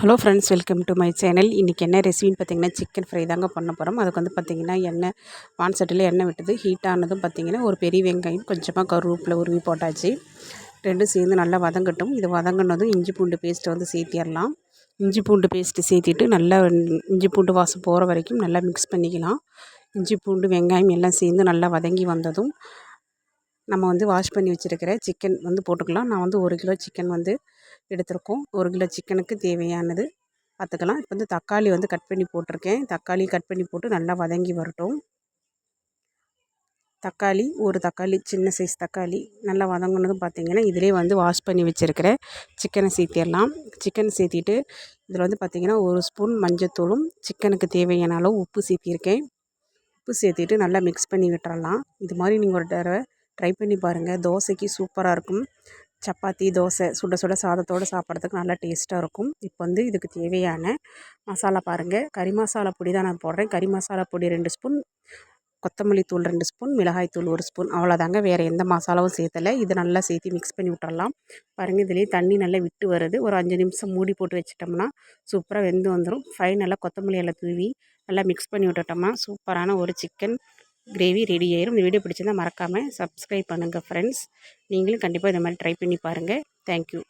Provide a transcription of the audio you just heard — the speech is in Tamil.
Hello friends welcome to my channel இன்றைக்கி என்ன ரெசிபின்னு பார்த்தீங்கன்னா சிக்கன் ஃப்ரை தாங்க பண்ண போகிறோம் அதுக்கு வந்து பார்த்திங்கன்னா எண்ணெய் வான் சட்டில் எண்ணெய் விட்டது. ஹீட் ஆனதும் பார்த்திங்கன்னா ஒரு பெரிய வெங்காயம் கொஞ்சமாக கருவேப்பில் உருவி போட்டாச்சு. ரெண்டும் சேர்ந்து நல்லா வதங்கட்டும். இது வதங்கினதும் இஞ்சி பூண்டு பேஸ்ட்டு வந்து சேர்த்திடலாம். இஞ்சி பூண்டு பேஸ்ட்டு சேர்த்திட்டு நல்லா இஞ்சி பூண்டு வாசம் போகிற வரைக்கும் நல்லா மிக்ஸ் பண்ணிக்கலாம். இஞ்சி பூண்டு வெங்காயம் எல்லாம் சேர்ந்து நல்லா வதங்கி வந்ததும் நம்ம வந்து வாஷ் பண்ணி வச்சுருக்கிற சிக்கன் வந்து போட்டுக்கலாம். நான் வந்து ஒரு கிலோ சிக்கன் வந்து எடுத்திருக்கோம். ஒரு கிலோ சிக்கனுக்கு தேவையானது. பார்த்துக்கலாம். இப்போ வந்து தக்காளி வந்து கட் பண்ணி போட்டிருக்கேன். தக்காளி கட் பண்ணி போட்டு நல்லா வதங்கி வரட்டும். தக்காளி ஒரு தக்காளி சின்ன சைஸ் தக்காளி நல்லா வதங்கினதும் பார்த்திங்கன்னா இதிலே வந்து வாஷ் பண்ணி வச்சுருக்கிற சிக்கனை சேர்த்திடலாம். சிக்கன் சேர்த்திட்டு இதில் வந்து பார்த்திங்கன்னா ஒரு ஸ்பூன் மஞ்சத்தூளும் சிக்கனுக்கு தேவையான அளவு உப்பு சேர்த்திருக்கேன். உப்பு சேர்த்திட்டு நல்லா மிக்ஸ் பண்ணி விட்டுறலாம். இது மாதிரி நீங்கள் ஒரு தடவை ட்ரை பண்ணி பாருங்கள் தோசைக்கு சூப்பராக இருக்கும். சப்பாத்தி தோசை சுட சுட சாதத்தோடு சாப்பிட்றதுக்கு நல்லா டேஸ்ட்டாக இருக்கும். இப்போ வந்து இதுக்கு தேவையான மசாலா பாருங்கள் கறி மசாலா பொடி தான் நான் போடுறேன். கறி மசாலா பொடி ரெண்டு ஸ்பூன் கொத்தமல்லி தூள் ரெண்டு ஸ்பூன் மிளகாய் தூள் ஒரு ஸ்பூன். அவ்வளோதாங்க வேறு எந்த மசாலாவும் சேர்த்தலை. இது நல்லா சேர்த்து மிக்ஸ் பண்ணி விட்டுறலாம். பாருங்கள் இதுலேயே தண்ணி நல்லா விட்டு வருது. ஒரு அஞ்சு நிமிஷம் மூடி போட்டு வச்சிட்டோம்னா சூப்பராக வெந்து வந்துடும் ஃபைனலாக கொத்தமல்லி எல்லாம் தூவி நல்லா மிக்ஸ் பண்ணி விட்டுட்டோம்னா சூப்பரான ஒரு சிக்கன் கிரேவி ரெடி ஆயிரும். இந்த வீடியோ பிடிச்சிருந்தால் மறக்காமல் சப்ஸ்கிரைப் பண்ணுங்கள் ஃப்ரெண்ட்ஸ் நீங்களும் கண்டிப்பாக இந்த மாதிரி ட்ரை பண்ணி பாருங்கள் தேங்க்யூ